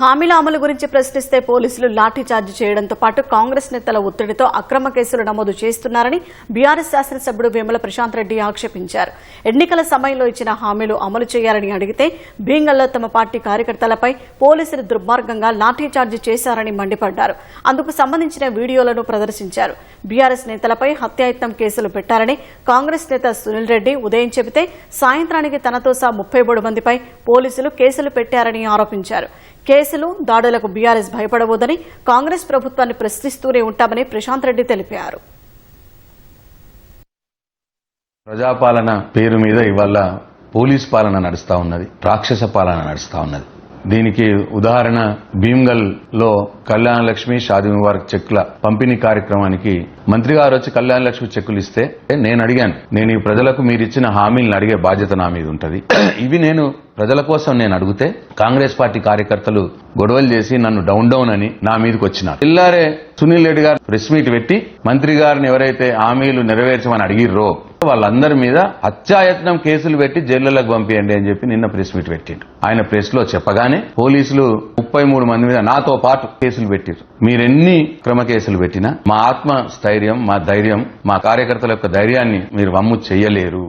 హామీల అమలు గురించి ప్రశ్నిస్తే పోలీసులు లాఠీచార్జ్ చేయడంతో పాటు కాంగ్రెస్ నేతల ఒత్తిడితో అక్రమ కేసులు నమోదు చేస్తున్నారని బీఆర్ఎస్ శాసనసభ్యుడు వేముల ప్రశాంత్ రెడ్డి ఆక్షేపించారు. ఎన్నికల సమయంలో ఇచ్చిన హామీలు అమలు చేయాలని అడిగితే భీంగల్లో తమ పార్టీ కార్యకర్తలపై పోలీసులు దుర్మార్గంగా లాఠీచార్జ్ చేశారని మండిపడ్డారు. అందుకు సంబంధించిన వీడియోలను ప్రదర్శించారు. బీఆర్ఎస్ నేతలపై హత్యాయత్నం కేసులు పెట్టారని కాంగ్రెస్ నేత సునీల్ రెడ్డి ఉదయం చెబితే సాయంత్రానికి తనతో సహా ముప్పై మూడు మందిపై పోలీసులు కేసులు పెట్టారని ఆరోపించారు. కేసులు దాడులకు బీఆర్ఎస్ భయపడబోదని కాంగ్రెస్ ప్రభుత్వాన్ని ప్రశ్నిస్తూనే ఉంటామని ప్రశాంత్ రెడ్డి తెలిపారు. ప్రజాపాలన పేరు మీద ఇవాళ పోలీస్ పాలన నడుస్తా ఉన్నది రాక్షస పాలన నడుస్తా ఉన్నది. దీనికి ఉదాహరణ భీమ్గల్లో కళ్యాణ లక్ష్మి చెక్ల ముబారక్ పంపిణీ కార్యక్రమానికి మంత్రి గారు వచ్చి కళ్యాణ లక్ష్మి చెక్కులు ఇస్తే నేను అడిగాను. నేను ఈ ప్రజలకు మీరు ఇచ్చిన హామీలను అడిగే బాధ్యత నా మీద ఉంటుంది. ఇవి నేను ప్రజల కోసం నేను అడిగితే కాంగ్రెస్ పార్టీ కార్యకర్తలు గొడవలు చేసి నన్ను డౌన్ డౌన్ అని నా మీదకి వచ్చినారు. పిల్లారే సునీల్ రెడ్డి గారు ప్రెస్ మీట్ పెట్టి మంత్రి గారిని ఎవరైతే హామీలు నెరవేర్చమని అడిగిర్రో వాళ్ళందరి మీద హత్యాయత్నం కేసులు పెట్టి జైళ్ళకు పంపియండి అని చెప్పి నిన్న ప్రెస్ మీట్ పెట్టిండు. ఆయన ప్రెస్లో చెప్పగానే పోలీసులు ముప్పై మూడు మంది మీద నాతో పాటు కేసులు పెట్టారు మీరెన్ని క్రమ కేసులు పెట్టినా మా ఆత్మ స్థైర్యం మా ధైర్యం మా కార్యకర్తల యొక్క ధైర్యాన్ని మీరు వమ్ము చెయ్యలేరు.